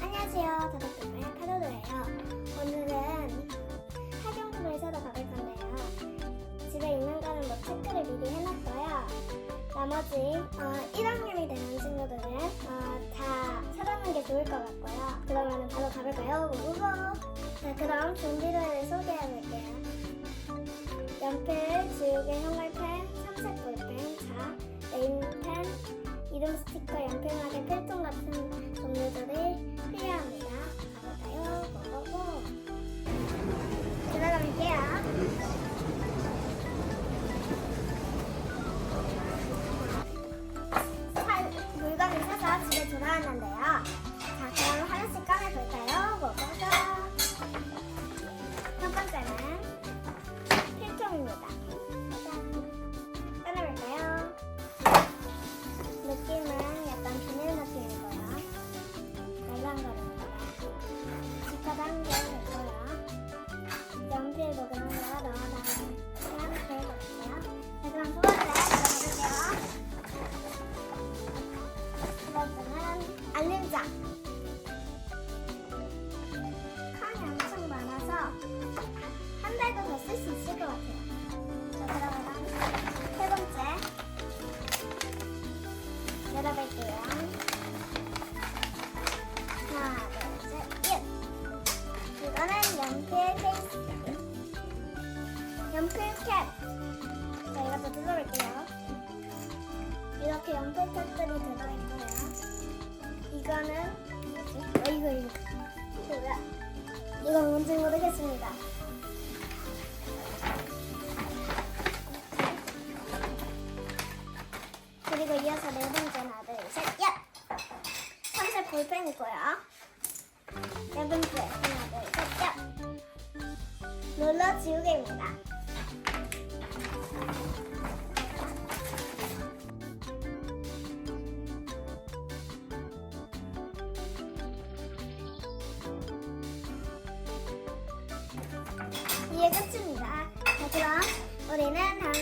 안녕하세요. 다섯번의 파도도예요. 오늘은 학용품을 사러 가볼 건데요. 집에 있는 거는 뭐 체크를 미리 해놨고요. 나머지 어, 1학년이 되는 친구들은 어, 다 사놓는 게 좋을 것 같고요. 그러면 바로 가볼까요? 고고고! 자, 그럼 준비를 소개해볼게요. 연필, 지우개, 형광펜, 삼색 볼펜, 자, 네임펜, 이름 스티커, 연필막의 필통 같은 연필 캡. 자, 이것도 뜯어볼게요. 이렇게 연필 캡들이 들어있고요. 이거는 뭐지? 어, 이거, 이거. 이거 뭐야? 이건 뭔지 모르겠습니다. 그리고 이어서 네 번째 하나, 둘, 셋, 야! 삼색 볼펜이고요. 네 번째 하나, 둘! 롤러 지우개입니다. 이게 끝입니다. 자, 그럼 우리는 다음,